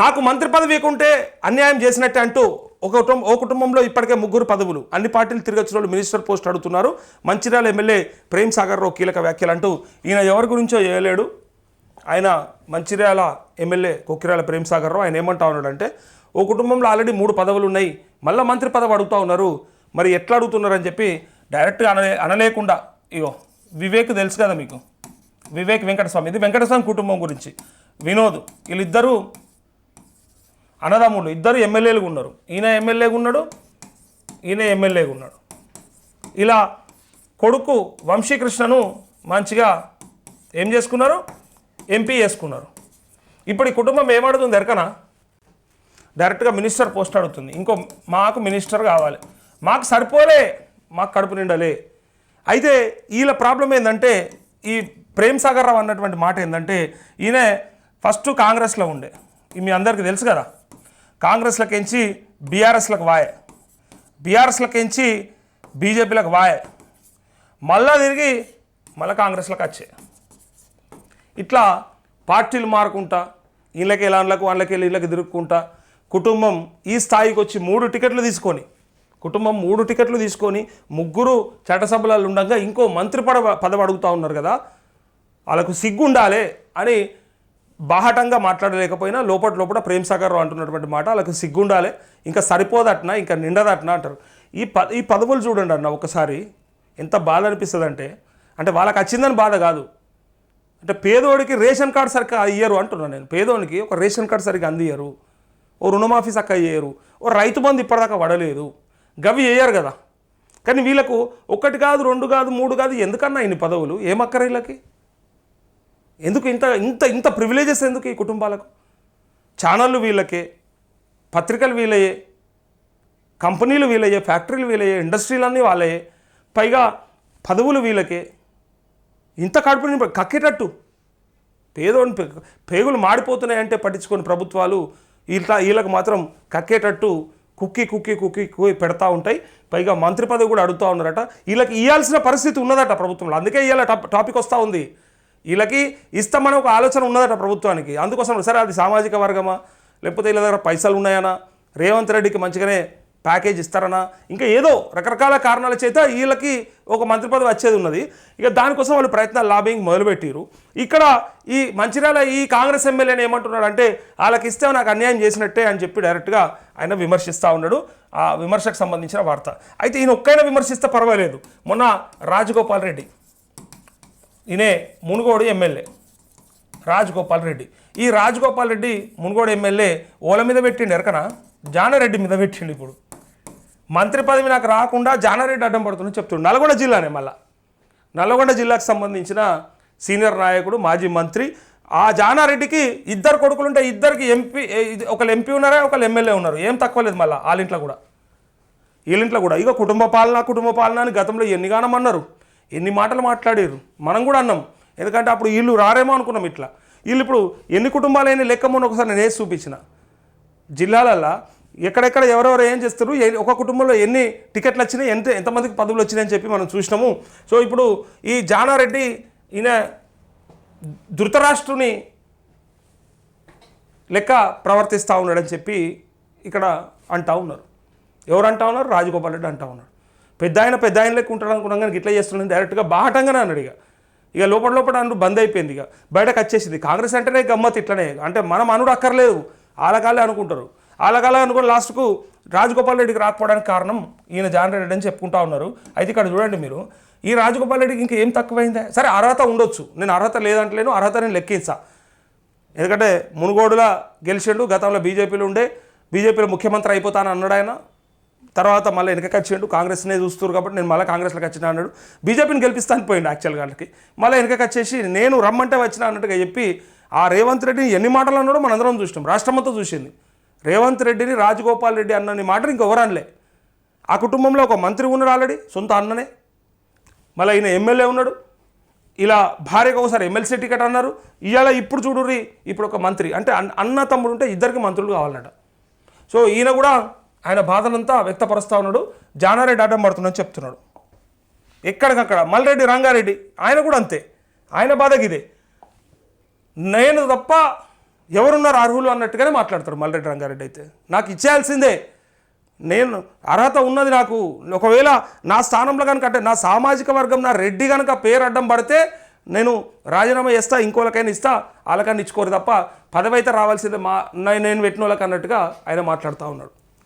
నాకు మంత్రి పదవి ఇవ్వకుంటే అన్యాయం చేసినట్టే అంటూ ఒక కుటుంబం ఓ కుటుంబంలో ఇప్పటికే ముగ్గురు పదవులు. అన్ని పార్టీలు తిరగచ్చిన వాళ్ళు మినిస్టర్ పోస్ట్ అడుగుతున్నారు. మంచిర్యాల ఎమ్మెల్యే ప్రేమ్ సాగర్ రావు కీలక వ్యాఖ్యలు అంటూ ఈయన ఎవరి గురించో చేయలేడు ఆయన మంచిర్యాల ఎమ్మెల్యే కొక్కిరాల ప్రేమ్ సాగర్ రావు. ఆయన ఏమంటా ఉన్నాడంటే ఓ కుటుంబంలో ఆల్రెడీ మూడు పదవులు ఉన్నాయి. మళ్ళీ మంత్రి పదవి అడుగుతూ ఉన్నారు. మరి ఎట్లా అడుగుతున్నారని చెప్పి డైరెక్ట్గా అనలే అనలేకుండా ఇగో వివేక్ తెలుసు కదా మీకు. వివేక్ వెంకటస్వామి. ఇది వెంకటస్వామి కుటుంబం గురించి. వినోద్. వీళ్ళిద్దరూ అన్నదమ్ముళ్ళు ఇద్దరు ఎమ్మెల్యేలుగా ఉన్నారు. ఈయన ఎమ్మెల్యేగా ఉన్నాడు ఈయన ఎమ్మెల్యేగా ఉన్నాడు. ఇలా కొడుకు వంశీకృష్ణను మంచిగా ఏం చేసుకున్నారు? ఎంపీ చేసుకున్నారు. ఇప్పుడు ఈ కుటుంబం ఏమడుతుంది ఎరకనా? డైరెక్ట్గా మినిస్టర్ పోస్ట్ అడుగుతుంది. ఇంకో మాకు మినిస్టర్ కావాలి. మాకు సరిపోలే మాకు కడుపు నిండలే. అయితే వీళ్ళ ప్రాబ్లం ఏంటంటే ఈ ప్రేమ్ సాగర్ రావు అన్నటువంటి మాట ఏంటంటే ఈయన ఫస్ట్ కాంగ్రెస్లో ఉండే. మీ అందరికీ తెలుసు కదా? కాంగ్రెస్లకించి బీఆర్ఎస్లకు వాయే. బీఆర్ఎస్లకించి బీజేపీలకు వాయే. మళ్ళా తిరిగి మళ్ళీ కాంగ్రెస్లకు వచ్చే. ఇట్లా పార్టీలు మారుకుంటా వీళ్ళకి ఇళ్ళకి వాళ్ళకి వెళ్ళి వీళ్ళకి తిరుక్కుంటా కుటుంబం ఈ స్థాయికి వచ్చి మూడు టికెట్లు తీసుకొని కుటుంబం మూడు టికెట్లు తీసుకొని ముగ్గురు చట్టసభలలో ఉండగా ఇంకో మంత్రి పడ పదవి అడుగుతూ ఉన్నారు కదా వాళ్ళకు సిగ్గు ఉండాలి అని బాహటంగా మాట్లాడలేకపోయినా లోపల లోపల ప్రేమ్ సాగర్ రావు అంటున్నటువంటి మాట వాళ్ళకి సిగ్గుండాలి ఇంకా సరిపోదట్నా ఇంకా నిండదట్నా అంటారు. ఈ ప ఈ పదవులు చూడండి అన్న ఒకసారి ఎంత బాధ అనిపిస్తుంది అంటే అంటే వాళ్ళకి వచ్చిందని బాధ కాదు. అంటే పేదోడికి రేషన్ కార్డు సరిగ్గా అయ్యారు అంటున్నాను నేను. పేదోనికి ఒక రేషన్ కార్డు సరిగ్గా అందియ్యరు. ఓ రుణమాఫీ సక్క అయ్యారు. ఓ రైతు బంధు ఇప్పటిదాకా పడలేదు. గవి వేయరు కదా. కానీ వీళ్ళకు ఒకటి కాదు రెండు కాదు మూడు కాదు ఎందుకన్నా ఇన్ని పదవులు? ఏమక్కర వీళ్ళకి? ఎందుకు ఇంత ఇంత ఇంత ప్రివిలేజెస్ ఎందుకు ఈ కుటుంబాలకు? ఛానళ్ళు వీళ్ళకే పత్రికలు వీళ్ళయే కంపెనీలు వీలయ్యే ఫ్యాక్టరీలు వీలయ్యే ఇండస్ట్రీలన్నీ వాళ్ళయే. పైగా పదవులు వీళ్ళకే. ఇంత కడుపుని కక్కేటట్టు. పేదోని పే- పేగులు మాడిపోతున్నాయంటే పట్టించుకొని ప్రభుత్వాలు ఇట్లా వీళ్ళకి మాత్రం కక్కేటట్టు కుక్కి కుక్కి కుక్కి కుక్కి పెడతా ఉంటాయి. పైగా మంత్రి పదవి కూడా అడుగుతూ ఉన్నారట. వీళ్ళకి ఇవ్వాల్సిన పరిస్థితి ఉన్నదట ప్రభుత్వంలో. అందుకే ఇవాళ టాపిక్ వస్తూ ఉంది. వీళ్ళకి ఇస్తామని ఒక ఆలోచన ఉన్నదట ప్రభుత్వానికి. అందుకోసం సరే అది సామాజిక వర్గమా? లేకపోతే వీళ్ళ దగ్గర పైసలు ఉన్నాయనా? రేవంత్ రెడ్డికి మంచిగానే ప్యాకేజ్ ఇస్తారనా? ఇంకా ఏదో రకరకాల కారణాల చేత వీళ్ళకి ఒక మంత్రి పదవి వచ్చేది ఉన్నది. ఇక దానికోసం వాళ్ళు ప్రయత్నాలు లాబింగ్ మొదలుపెట్టారు ఇక్కడ ఈ మంచిర్యాల ఈ కాంగ్రెస్ ఎమ్మెల్యేని ఏమంటున్నాడు అంటే వాళ్ళకి ఇస్తే నాకు అన్యాయం చేసినట్టే అని చెప్పి డైరెక్ట్గా ఆయన విమర్శిస్తూ ఉన్నాడు. ఆ విమర్శకు సంబంధించిన వార్త. అయితే ఈయన ఒక్కైనా విమర్శిస్తే పర్వాలేదు. మొన్న రాజగోపాల్ రెడ్డి ఈయనే మునుగోడు ఎమ్మెల్యే. రాజగోపాల్ రెడ్డి. ఈ రాజగోపాల్ రెడ్డి మునుగోడు ఎమ్మెల్యే ఓల మీద పెట్టిండు ఎరకన? జానారెడ్డి మీద పెట్టిండు ఇప్పుడు. మంత్రి పదవి నాకు రాకుండా జానారెడ్డి అడ్డం పడుతుందని చెప్తుండు. నల్గొండ జిల్లానే మళ్ళా. నల్గొండ జిల్లాకు సంబంధించిన సీనియర్ నాయకుడు మాజీ మంత్రి. ఆ జానారెడ్డికి ఇద్దరు కొడుకులు ఉంటే ఇద్దరికి ఎంపీ ఒకళ్ళు ఎంపీ ఉన్నారా ఒకళ్ళు ఎమ్మెల్యే ఉన్నారు. ఏం తక్కువ లేదు మళ్ళీ వాళ్ళ ఇంట్లో కూడా. వీళ్ళింట్లో కూడా. ఇక కుటుంబ పాలన కుటుంబ పాలన అని గతంలో ఎన్నిగానం అన్నారు. ఎన్ని మాటలు మాట్లాడారు? మనం కూడా అన్నాం. ఎందుకంటే అప్పుడు వీళ్ళు రారేమో అనుకున్నాం ఇట్లా. వీళ్ళు ఇప్పుడు ఎన్ని కుటుంబాలైన లెక్క మొన్న ఒకసారి నేను వేసి చూపించిన. జిల్లాలల్లో ఎక్కడెక్కడ ఎవరెవరు ఏం చేస్తారు ఏ- ఒక కుటుంబంలో ఎన్ని టికెట్లు వచ్చినాయి ఎంత ఎంతమందికి పదవులు వచ్చినాయని చెప్పి మనం చూసినాము. సో ఇప్పుడు ఈ జానారెడ్డి ఈయన ధృతరాష్ట్రుని లెక్క ప్రవర్తిస్తూ ఉన్నాడని చెప్పి ఇక్కడ అంటా ఉన్నారు. ఎవరు అంటా ఉన్నారు? రాజగోపాల్ రెడ్డి అంటా ఉన్నారు. పెద్ద ఆయన పెద్ద ఆయన లెక్క ఉంటాడు అనుకున్నాం కానీ ఇట్లా చేస్తున్నాను డైరెక్ట్గా బాహటంగానే అన్నాడు ఇక. ఇక లోపల లోపల అన్ను బంద్ అయిపోయింది ఇక. బయటకు వచ్చేసింది. కాంగ్రెస్ అంటేనే గమ్మత్ ఇట్లనే. అంటే మనం అనుడు అక్కర్లేదు. ఆలకాలే అనుకుంటారు. ఆలకాలే అనుకుని లాస్ట్కు రాజగోపాల్ రెడ్డికి రాకపోవడానికి కారణం ఈయన జాన్ రెడ్డి అని చెప్పుకుంటా ఉన్నారు. అయితే ఇక్కడ చూడండి మీరు. ఈ రాజగోపాల్ రెడ్డికి ఇంకా ఏం తక్కువైందా? సరే అర్హత ఉండొచ్చు. నేను అర్హత లేదంటలేను. అర్హత నేను లెక్కించా. ఎందుకంటే మునుగోడులా గెలిచిండు. గతంలో బీజేపీలో ఉండే. బీజేపీలో ముఖ్యమంత్రి అయిపోతాను అన్నాడు ఆయన. తర్వాత మళ్ళీ వెనకకి వచ్చిండు కాంగ్రెస్నే చూస్తారు కాబట్టి నేను మళ్ళీ కాంగ్రెస్లోకి వచ్చిన అన్నాడు. బీజేపీని గెలిపిస్తాను పోయిండు యాక్చువల్గా వాళ్ళకి మళ్ళీ వెనకకి వచ్చేసి నేను రమ్మంటే వచ్చిన అన్నట్టుగా చెప్పి ఆ రేవంత్ రెడ్డిని ఎన్ని మాటలు అన్నాడో మనందరం చూసినాం. రాష్ట్రమంతా చూసింది. రేవంత్ రెడ్డిని రాజగోపాల్ రెడ్డి అన్నని మాటలు ఇంకెవరు అనలే. ఆ కుటుంబంలో ఒక మంత్రి ఉన్నాడు ఆల్రెడీ సొంత అన్ననే. మళ్ళీ ఈయన ఎమ్మెల్యే ఉన్నాడు. ఇలా భార్యకు ఒకసారి ఎమ్మెల్సీ టికెట్ అన్నారు. ఇవాళ ఇప్పుడు చూడుర్రి ఇప్పుడు ఒక మంత్రి. అంటే అన్న తమ్ముడు ఉంటే ఇద్దరికి మంత్రులు కావాలన్నట. సో ఈయన కూడా ఆయన బాధనంతా వ్యక్తపరుస్తూ ఉన్నాడు. జానారెడ్డి అడ్డం పడుతుందని చెప్తున్నాడు. ఎక్కడికక్కడ మల్రెడ్డి రంగారెడ్డి. ఆయన కూడా అంతే. ఆయన బాధకి ఇదే. నేను తప్ప ఎవరున్నారు అర్హులు అన్నట్టుగానే మాట్లాడతారు మల్రెడ్డి రంగారెడ్డి అయితే. నాకు ఇచ్చేయాల్సిందే. నేను అర్హత ఉన్నది నాకు. ఒకవేళ నా స్థానంలో కనుక అంటే నా సామాజిక వర్గం నా రెడ్డి కనుక పేరు అడ్డం పడితే నేను రాజీనామా చేస్తా ఇంకోళ్ళకైనా ఇస్తా వాళ్ళకైనా ఇచ్చుకోరు తప్ప పదవి అయితే రావాల్సిందే మా నేను పెట్టిన వాళ్ళకి అన్నట్టుగా ఆయన మాట్లాడుతూ ఉన్నాడు.